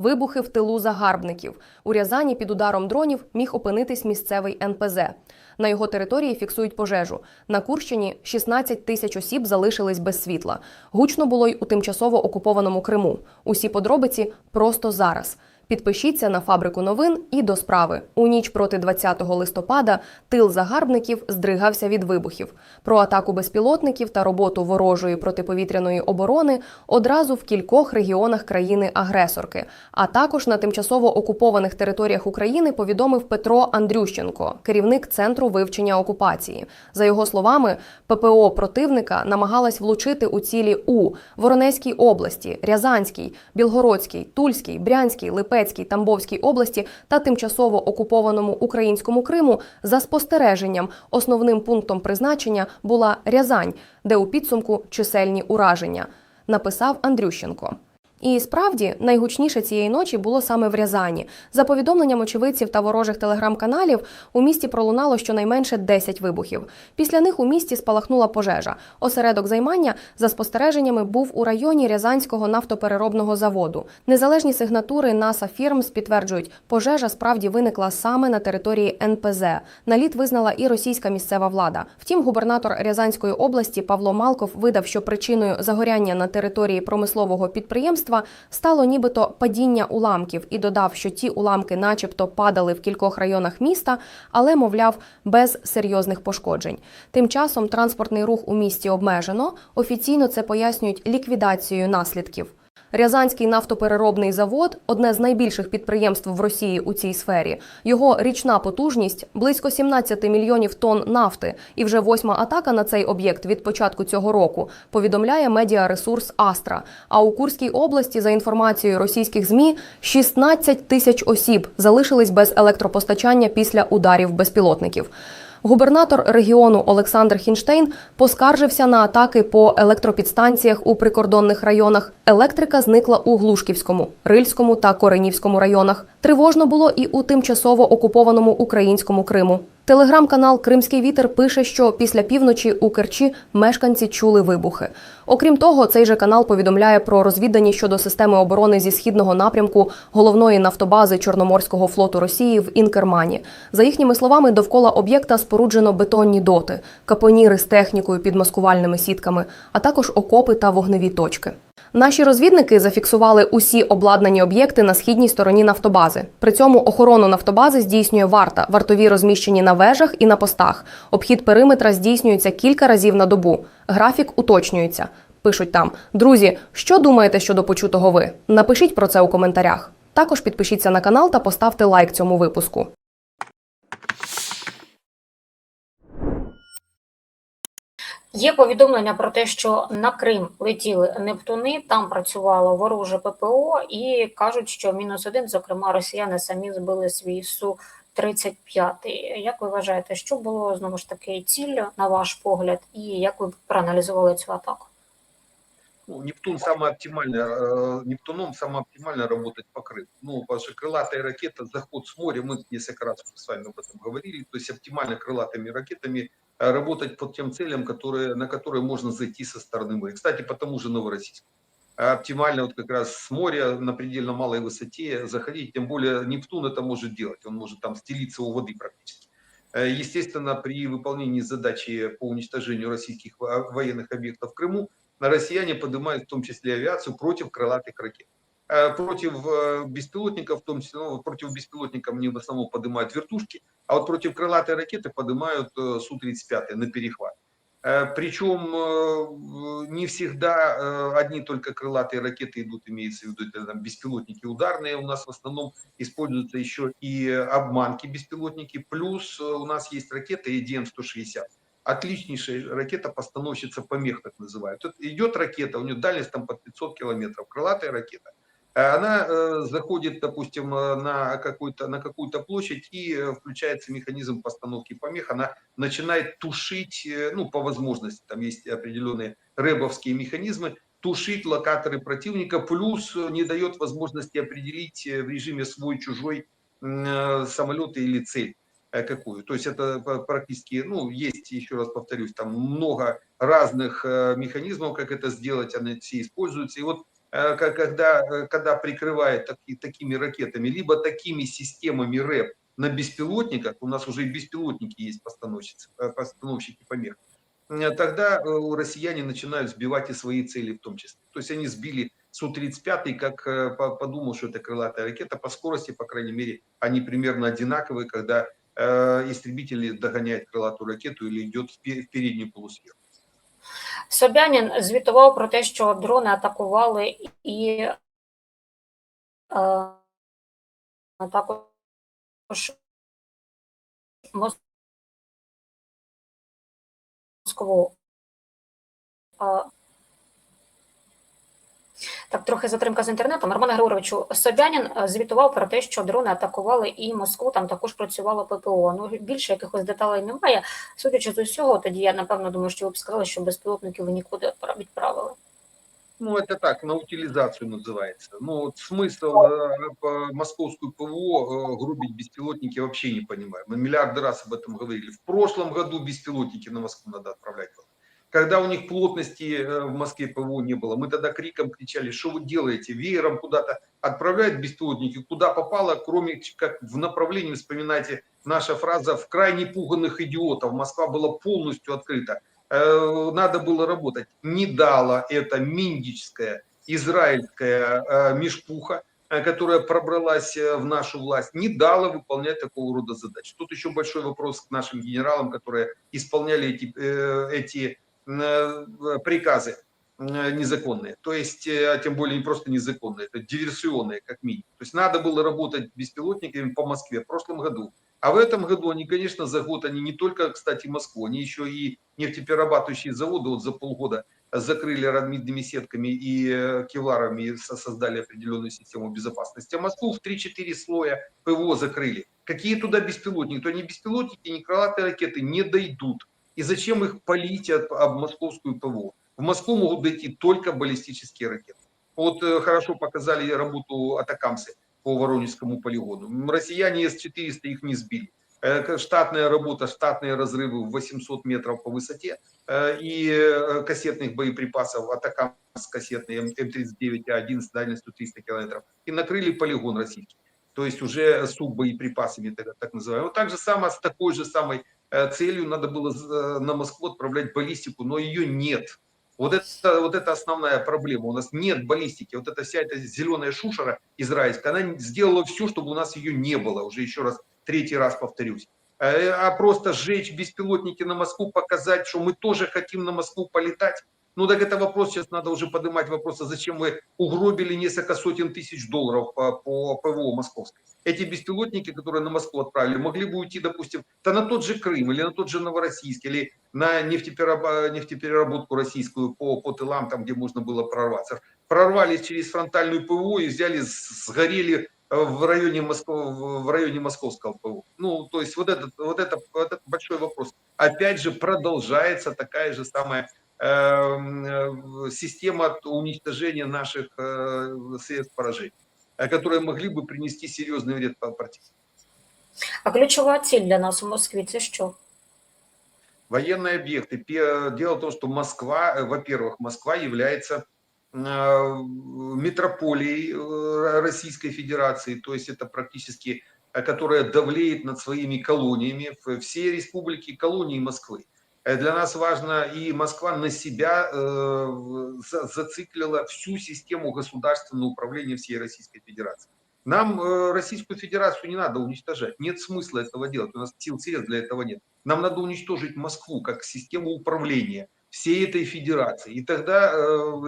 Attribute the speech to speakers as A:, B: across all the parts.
A: Вибухи в тилу загарбників. У Рязані під ударом дронів міг опинитись місцевий НПЗ. На його території фіксують пожежу. На Курщині 16 тисяч осіб залишились без світла. Гучно було й у тимчасово окупованому Криму. Усі подробиці просто зараз. Підпишіться на фабрику новин і до справи. У ніч проти 20 листопада тил загарбників здригався від вибухів. Про атаку безпілотників та роботу ворожої протиповітряної оборони одразу в кількох регіонах країни-агресорки. А також на тимчасово окупованих територіях України повідомив Петро Андрющенко, керівник центру вивчення окупації. За його словами, ППО противника намагалась влучити у цілі у Воронезькій області, Рязанській, Білгородській, Тульській, Брянській, Липецькій, Тамбовській області та тимчасово окупованому українському Криму за спостереженням основним пунктом призначення була Рязань, де у підсумку чисельні ураження, написав Андрющенко. І справді найгучніше цієї ночі було саме в Рязані. За повідомленням очевидців та ворожих телеграм-каналів, у місті пролунало щонайменше 10 вибухів. Після них у місті спалахнула пожежа. Осередок займання за спостереженнями був у районі Рязанського нафтопереробного заводу. Незалежні сигнатури НАСА Фірмс підтверджують, пожежа справді виникла саме на території НПЗ. Наліт визнала і російська місцева влада. Втім, губернатор Рязанської області Павло Малков видав, що причиною загоряння на території промислового підприємства стало нібито падіння уламків і додав, що ті уламки, начебто, падали в кількох районах міста, але, мовляв, без серйозних пошкоджень. Тим часом транспортний рух у місті обмежено. Офіційно це пояснюють ліквідацією наслідків. Рязанський нафтопереробний завод одне з найбільших підприємств в Росії у цій сфері. Його річна потужність близько 17 мільйонів тонн нафти. І вже восьма атака на цей об'єкт від початку цього року повідомляє медіаресурс Астра. А у Курській області, за інформацією російських змі, 16 тисяч осіб залишились без електропостачання після ударів безпілотників. Губернатор регіону Олександр Хінштейн поскаржився на атаки по електропідстанціях у прикордонних районах. Електрика зникла у Глушківському, Рильському та Коренівському районах. Тривожно було і у тимчасово окупованому українському Криму. Телеграм-канал Кримський вітер пише, що після півночі у Керчі мешканці чули вибухи. Окрім того, цей же канал повідомляє про розвідані щодо системи оборони зі східного напрямку головної нафтобази Чорноморського флоту Росії в Інкермані. За їхніми словами, довкола об'єкта споруджено бетонні доти, капоніри з технікою під маскувальними сітками, а також окопи та вогневі точки. Наші розвідники зафіксували усі обладнані об'єкти на східній стороні нафтобази. При цьому охорону нафтобази здійснює варта, вартові розміщені на вежах і на постах. Обхід периметра здійснюється кілька разів на добу. Графік уточнюється. Пишуть там: друзі, що думаєте щодо почутого ви? Напишіть про це у коментарях. Також підпишіться на канал та поставте лайк цьому випуску.
B: Є повідомлення про те, що на Крим летіли Нептуни, там працювало вороже ППО, і кажуть, що мінус один, зокрема, росіяни самі збили свій су 35 Як ви вважаєте, що було знову ж таки ціллю, на ваш погляд, і як ви проаналізували цю атаку?
C: ну, Нептун самое оптимальное, э, Нептуном самое оптимально работать по Крыму. Ну, потому что крылатая ракета, заход с моря, мы несколько раз с вами об этом говорили, то есть оптимально крылатыми ракетами э, работать по тем целям, которые, на которые можно зайти со стороны моря. Кстати, по тому же Новороссийску. Оптимально вот как раз с моря на предельно малой высоте заходить, тем более Нептун это может делать, он может там стелиться у воды практически. Э, Естественно, при выполнении задачи по уничтожению российских во- военных объектов в Крыму россияне поднимают в том числе авиацию против крылатых ракет. Э, Против э, беспилотников, в том числе, ну, против беспилотников они в основном поднимают вертушки, а вот против крылатой ракеты поднимают э, Су-35 на перехват. Э, Причем э, не всегда э, одни только крылатые ракеты идут, имеется в виду это, там, беспилотники ударные, у нас в основном используются еще и обманки беспилотники, плюс у нас есть ракеты EDM-160 отличнейшая ракета-постановщица помех, так называют. Идет ракета, у нее дальность там под 500 километров, крылатая ракета. Э, Она э, заходит, допустим, э, на, какую-то, на какую-то площадь и включается механизм постановки помех. Она начинает тушить, ну, по возможности, там есть определенные рэбовские механизмы, тушить локаторы противника, плюс не дает возможности определить в режиме свой-чужой самолет или цель какую. То есть это практически, ну, есть, еще раз повторюсь, там много разных механизмов, как это сделать, они все используются. И вот когда, э, когда прикрывает таки- такими ракетами, либо такими системами РЭП на беспилотниках, у нас уже и беспилотники есть э, постановщики помех, э, тогда э, россияне начинают сбивать и свои цели в том числе. То есть они сбили Су-35, как э, по- подумал, что это крылатая ракета, по скорости, по крайней мере, они примерно одинаковые, когда э, истребитель догоняет крылатую ракету или идет в переднюю полусферу.
B: Собянін звітував про те, що дрони атакували і е, також Москву. Так, трохи затримка з інтернетом. Роман Григоровичу, Собянін е, звітував про те, що дрони атакували і Москву, там також працювало ППО. Ну, більше якихось деталей немає. Судячи з усього, тоді я напевно думаю, що ви б сказали, що безпілотників ви нікуди відпра- відправили.
C: Ну, это так, на утилизацию называется. Ну, вот смысл э, по- московскую ПВО э, грубить беспилотники вообще не понимаю. Мы миллиарды раз об этом говорили. В прошлом году беспилотники на Москву надо отправлять было. Когда у них плотности э, в Москве ПВО не было, мы тогда криком кричали, что вы делаете, веером куда-то отправляют беспилотники, куда попало, кроме как в направлении, вспоминайте, наша фраза, в крайне пуганных идиотов. Москва была полностью открыта. Э, надо было работать. Не дала это миндическая израильская э, межпуха, э, которая пробралась в нашу власть, не дала выполнять такого рода задач. Тут еще большой вопрос к нашим генералам, которые исполняли эти, эти приказы э, незаконные. То есть, э, тем более не просто незаконные, это диверсионные как минимум. То есть надо было работать беспилотниками по Москве в прошлом году. А в этом году они, конечно, за год, они не только, кстати, Москву, они еще и нефтеперерабатывающие заводы вот за полгода закрыли радмидными сетками и э, кевларами создали определенную систему безопасности. А Москву в 3-4 слоя ПВО закрыли. Какие туда беспилотники? То ни беспилотники, ни крылатые ракеты не дойдут. И зачем их полить от- об московскую ПВО? В Москву могут дойти только баллистические ракеты. Вот э, хорошо показали работу атакамсы по Воронежскому полигону. Россияне С-400 их не сбили. Э, Штатная работа, штатные разрывы в 800 метров по высоте э, и кассетных боеприпасов, атакам с кассетной М- М39А1 с дальностью 300 километров. И накрыли полигон российский. То есть уже с боеприпасами, так, так называемым. Вот так же самое, с такой же самой целью надо было э, на Москву отправлять баллистику, но ее нет. Вот это, вот это основная проблема. У нас нет баллистики. Вот эта вся эта зеленая шушера израильская, она сделала все, чтобы у нас ее не было. Уже еще раз, третий раз повторюсь. Э, А просто сжечь беспилотники на Москву, показать, что мы тоже хотим на Москву полетать. Ну так это вопрос, сейчас надо уже поднимать вопрос, а зачем вы угробили несколько сотен тысяч долларов по, по ПВО московской. Эти беспилотники, которые на Москву отправили, могли бы уйти, допустим, да на тот же Крым или на тот же Новороссийск, или на нефтеперераб- нефтепереработку российскую по, по тылам, там, где можно было прорваться. Прорвались через фронтальную ПВО и взяли, сгорели э, в районе, Москвы, в районе московского ПВО. Ну, то есть вот этот, вот, это, вот этот большой вопрос. Опять же, продолжается такая же самая система уничтожения наших э, средств поражения, э, которые могли бы принести серьезный вред по противнику.
B: А ключова ціль для нас у Москві це що?
C: Военные объекты. Дело в том, что Москва, э, во-первых, Москва является э, метрополией э, Российской Федерации, то есть это практически, э, которая давлеет над своими колониями, в- все республики колонии Москвы. Э, Для нас важно, и Москва на себя э, за- зациклила всю систему государственного управления всей Российской Федерации. Нам э, Российскую Федерацию не надо уничтожать, нет смысла этого делать, у нас сил средств для этого нет. Нам надо уничтожить Москву как систему управления всей этой федерации. И тогда э,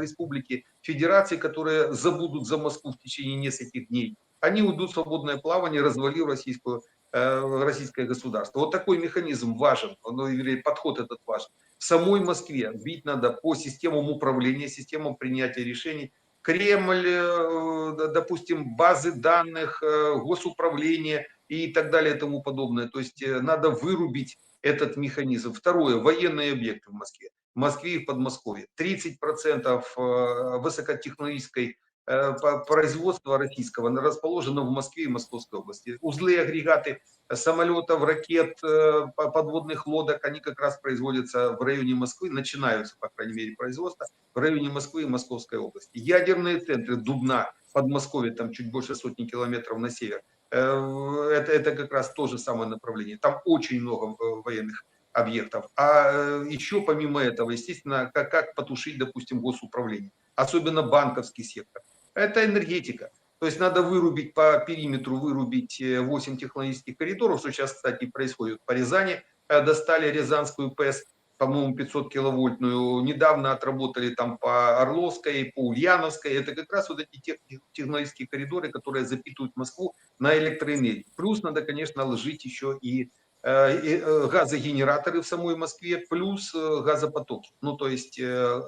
C: республики федерации, которые забудут за Москву в течение нескольких дней, они уйдут в свободное плавание, развалив российскую, российское государство. Вот такой механизм важен, ну, или подход этот важен. В самой Москве бить надо по системам управления, системам принятия решений. Кремль, э, допустим, базы данных, э, госуправление и так далее и тому подобное. То есть э, надо вырубить этот механизм. Второе, военные объекты в Москве. В Москве и в Подмосковье. 30% э, высокотехнологической э, производства российского расположено в Москве и Московской области. Узлы, агрегаты самолетов, ракет, по- подводных лодок, они как раз производятся в районе Москвы, начинаются, по крайней мере, производства в районе Москвы и Московской области. Ядерные центры Дубна, Подмосковье, там чуть больше сотни километров на север, это, это как раз то же самое направление. Там очень много э, военных объектов. А э, еще помимо этого, естественно, как, как потушить, допустим, госуправление, особенно банковский сектор. Это энергетика. То есть надо вырубить по периметру, вырубить э, 8 технологических коридоров, что сейчас, кстати, происходит по Рязани. Э, Достали Рязанскую ПЭС, по-моему, 500 киловольтную. Недавно отработали там по Орловской, по Ульяновской. Это как раз вот эти тех- технологические коридоры, которые запитывают Москву на электроэнергию. Плюс надо, конечно, ложить еще и э, э, газогенераторы в самой Москве, плюс э, газопотоки. Ну, то есть э, э,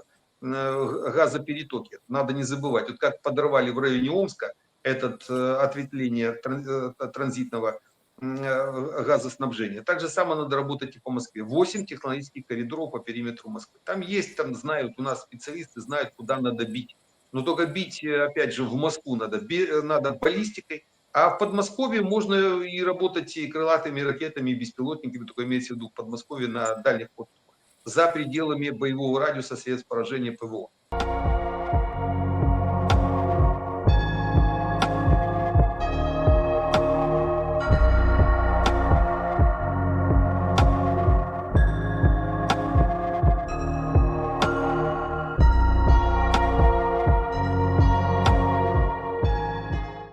C: газоперетоки. Надо не забывать. Вот как подорвали в районе Омска этот э, ответвление э, транзитного э, газоснабжения. Так же самое надо работать и по Москве. 8 технологических коридоров по периметру Москвы. Там есть, там знают, у нас специалисты знают, куда надо бить. Но только бить, э, опять же, в Москву надо, э, надо баллистикой, а в Подмосковье можно и работать и крылатыми ракетами, и беспилотниками, только имеется в виду в Подмосковье на дальних подступах, за пределами боевого радиуса средств поражения ПВО.